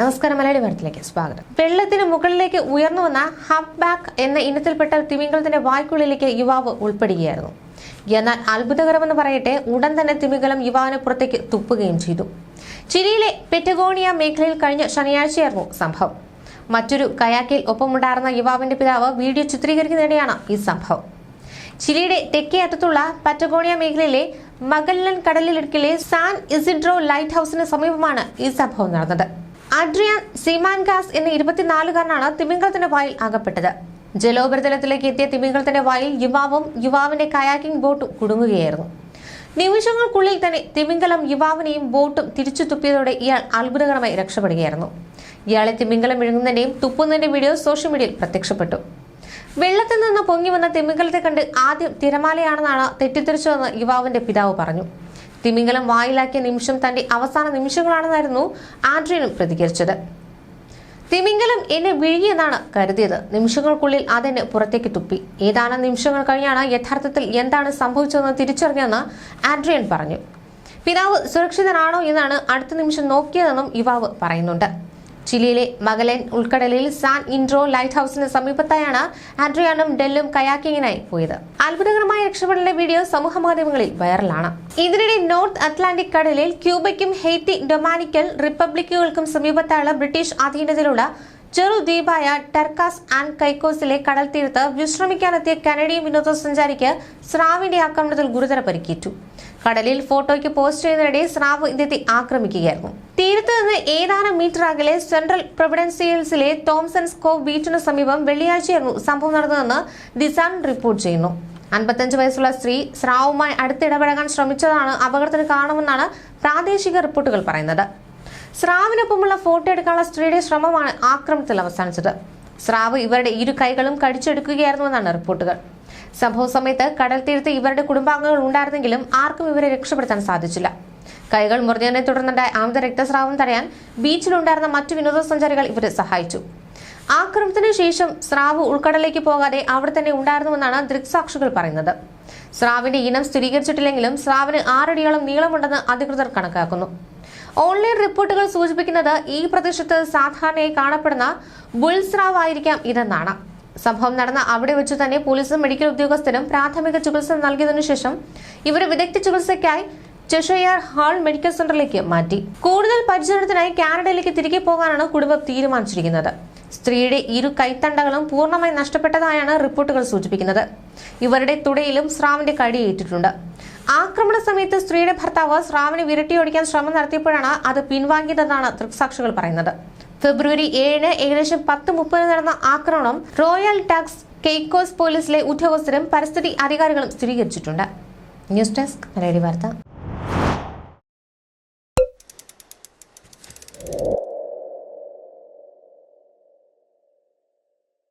നമസ്കാരം മലയാളി വാർത്തയിലേക്ക് സ്വാഗതം. വെള്ളത്തിന് മുകളിലേക്ക് ഉയർന്നു വന്ന ഹബ് ബാക്ക് എന്ന ഇനത്തിൽപ്പെട്ട തിമിംഗലത്തിന്റെ വായ്ക്കുള്ളിലേക്ക് യുവാവ് ഉൾപ്പെടുകയായിരുന്നു. എന്നാൽ അത്ഭുതകരമെന്ന് പറയട്ടെ ഉടൻ തന്നെ തിമിംഗലം യുവാവിനെ പുറത്തേക്ക് തുപ്പുകയും ചെയ്തു. ചിലിയിലെ പെറ്റഗോണിയ മേഖലയിൽ കഴിഞ്ഞ ശനിയാഴ്ചയായിരുന്നു സംഭവം. മറ്റൊരു കയാക്കിൽ ഒപ്പമുണ്ടായിരുന്ന യുവാവിന്റെ പിതാവ് വീഡിയോ ചിത്രീകരിക്കുന്നതിനിടെയാണ് ഈ സംഭവം. ചിലിയുടെ തെക്കേ അറ്റത്തുള്ള പറ്റഗോണിയ മേഖലയിലെ മഗല്ലൻ കടലിടുക്കിലെ സാൻ ഇസിഡ്രോ ലൈറ്റ് ഹൌസിന് സമീപമാണ് ഈ സംഭവം നടന്നത്. അഡ്രിയാൻ സിമാൻഗാസ് എന്ന ഇരുപത്തിനാലുകാരനാണ് തിമിംഗലത്തിന്റെ വായിൽ അകപ്പെട്ടത് ജലോപരിതലത്തിലേക്ക് എത്തിയ തിമിംഗലത്തിന്റെ വായിൽ യുവാവും യുവാവിന്റെ കയാക്കിംഗ് ബോട്ടും കുടുങ്ങുകയായിരുന്നു. നിമിഷങ്ങൾക്കുള്ളിൽ തന്നെ തിമിംഗലം യുവാവിനെയും ബോട്ടും തിരിച്ചു തുപ്പിയതോടെ ഇയാൾ അത്ഭുതകരമായി രക്ഷപ്പെടുകയായിരുന്നു. ഇയാളെ തിമിംഗലം വിഴുങ്ങുന്നതിന്റെയും തുപ്പുന്നതിന്റെ വീഡിയോ സോഷ്യൽ മീഡിയയിൽ പ്രത്യക്ഷപ്പെട്ടു. വെള്ളത്തിൽ നിന്ന് പൊങ്ങി വന്ന തിമിംഗലത്തെ കണ്ട് ആദ്യം തിരമാലയാണെന്നാണ് തെറ്റിദ്ധരിച്ചതെന്ന് യുവാവിന്റെ പിതാവ് പറഞ്ഞു. തിമിംഗലം വായിലാക്കിയ നിമിഷം തന്റെ അവസാന നിമിഷങ്ങളാണെന്നായിരുന്നു ആൻഡ്രിയനും പ്രതികരിച്ചത്. തിമിംഗലം എന്നെ വിഴുങ്ങിയെന്നാണ് കരുതിയത്. നിമിഷങ്ങൾക്കുള്ളിൽ അതെന്നെ പുറത്തേക്ക് തുപ്പി. ഏതാനും നിമിഷങ്ങൾ കഴിഞ്ഞാണ് യഥാർത്ഥത്തിൽ എന്താണ് സംഭവിച്ചതെന്ന് തിരിച്ചറിഞ്ഞതെന്ന് ആൻഡ്രിയൻ പറഞ്ഞു. പിതാവ് സുരക്ഷിതനാണോ? എന്നാണ് അടുത്ത നിമിഷം നോക്കിയതെന്നും യുവാവ് പറയുന്നുണ്ട്. ചിലിയിലെ മകലൻ ഉൾക്കടലിൽ സാൻ ഇൻട്രോ ലൈറ്റ് ഹൌസിന് സമീപത്തായാണ് ആൻഡ്രിയാനും ഡെല്ലും കയാക്കിങ്ങിനായി പോയത്. അത്ഭുതകരമായ രക്ഷപ്പെടലിന്റെ വീഡിയോ സമൂഹ മാധ്യമങ്ങളിൽ വൈറലാണ്. ഇതിനിടെ നോർത്ത് അറ്റ്ലാന്റിക് കടലിൽ ക്യൂബയ്ക്കും ഹെയ്റ്റി ഡൊമാനിക്കൽ റിപ്പബ്ലിക്കുകൾക്കും സമീപത്തായുള്ള ബ്രിട്ടീഷ് അധീനതയിലുള്ള ചെറുദ്വീപായ ടെർക്കാസ് ആൻഡ് കൈക്കോസിലെ കടൽ തീരത്ത് വിശ്രമിക്കാനെത്തിയ കനഡിയൻ വിനോദസഞ്ചാരിക്ക് സ്രാവിന്റെ ആക്രമണത്തിൽ ഗുരുതര പരിക്കേറ്റു. കടലിൽ ഫോട്ടോയ്ക്ക് പോസ്റ്റ് ചെയ്യുന്നതിനിടെ സ്രാവ് ഇദ്ദേഹത്തെ ആക്രമിക്കുകയായിരുന്നു. തീരത്ത് നിന്ന് ഏതാനും മീറ്റർ അകലെ സെൻട്രൽ പ്രൊവിഡൻസിയൽസിലെ തോംസൺസ് കോവ് ബീച്ചിന് സമീപം വെള്ളിയാഴ്ചയായിരുന്നു സംഭവം നടന്നതെന്ന് ദിസാൻ റിപ്പോർട്ട് ചെയ്യുന്നു. അൻപത്തഞ്ച് വയസ്സുള്ള സ്ത്രീ സ്രാവുമായി അടുത്തിടപഴകാൻ ശ്രമിച്ചതാണ് അപകടത്തിന് കാരണമെന്നാണ് പ്രാദേശിക റിപ്പോർട്ടുകൾ പറയുന്നത്. സ്രാവിനൊപ്പമുള്ള ഫോട്ടോ എടുക്കാനുള്ള സ്ത്രീയുടെ ശ്രമമാണ് ആക്രമണത്തിൽ അവസാനിച്ചത്. സ്രാവ് ഇവരുടെ ഇരു കൈകളും കടിച്ചെടുക്കുകയായിരുന്നുവെന്നാണ് റിപ്പോർട്ടുകൾ. സംഭവ സമയത്ത് കടൽ തീരത്ത് ഇവരുടെ കുടുംബാംഗങ്ങൾ ഉണ്ടായിരുന്നെങ്കിലും ആർക്കും ഇവരെ രക്ഷപ്പെടുത്താൻ സാധിച്ചില്ല. കൈകൾ മുറിഞ്ഞതിനെ തുടർന്നുണ്ടായ അമിത രക്തസ്രാവം തടയാൻ ബീച്ചിലുണ്ടായിരുന്ന മറ്റു വിനോദസഞ്ചാരികൾ ഇവരെ സഹായിച്ചു. ആക്രമണത്തിന് ശേഷം സ്രാവ് ഉൾക്കടലിലേക്ക് പോകാതെ അവിടെ തന്നെ ഉണ്ടായിരുന്നുവെന്നാണ് ദൃക്സാക്ഷികൾ പറയുന്നത്. സ്രാവിന്റെ ഇനം സ്ഥിരീകരിച്ചിട്ടില്ലെങ്കിലും സ്രാവിന് ആറടിയോളം നീളമുണ്ടെന്ന് അധികൃതർ കണക്കാക്കുന്നു. ഓൺലൈൻ റിപ്പോർട്ടുകൾ സൂചിപ്പിക്കുന്നത് ഈ പ്രദേശത്ത് സാധാരണയായി കാണപ്പെടുന്ന ബുൾസ്രാവ് ആയിരിക്കാം ഇതെന്നാണ്. സംഭവം നടന്ന അവിടെ വെച്ച് തന്നെ പോലീസും മെഡിക്കൽ ഉദ്യോഗസ്ഥരും പ്രാഥമിക ചികിത്സ നൽകിയതിനു ശേഷം ഇവരെ വിദഗ്ധ ചികിത്സയ്ക്കായി ചെഷയർ ഹാൾ മെഡിക്കൽ സെന്ററിലേക്ക് മാറ്റി. കൂടുതൽ പരിചരണത്തിനായി കാനഡയിലേക്ക് തിരികെ പോകാനാണ് കുടുംബം തീരുമാനിച്ചിരിക്കുന്നത്. സ്ത്രീയുടെ ഇരു കൈത്തണ്ടകളും പൂർണമായി നഷ്ടപ്പെട്ടതായാണ് റിപ്പോർട്ടുകൾ സൂചിപ്പിക്കുന്നത്. ഇവരുടെ തുടയിലും സ്രാവിന്റെ കടിയേറ്റിട്ടുണ്ട്. ആക്രമണ സമയത്ത് സ്ത്രീയുടെ ഭർത്താവ് സ്രാവിനെ വിരട്ടിയോടിക്കാൻ ശ്രമം നടത്തിയപ്പോഴാണ് അത് പിൻവാങ്ങിയതെന്നാണ് ദൃക്സാക്ഷികൾ പറയുന്നത്. ഫെബ്രുവരി ഏഴിന് ഏകദേശം പത്ത് മുപ്പതിന് നടന്ന ആക്രമണം റോയൽ ടാക്സ് കെയ്ക്കോസ് പോലീസിലെ ഉദ്യോഗസ്ഥരും പരിസ്ഥിതി അധികാരികളും സ്ഥിരീകരിച്ചിട്ടുണ്ട്. ന്യൂസ് ഡെസ്ക് മലയാളി വാർത്ത.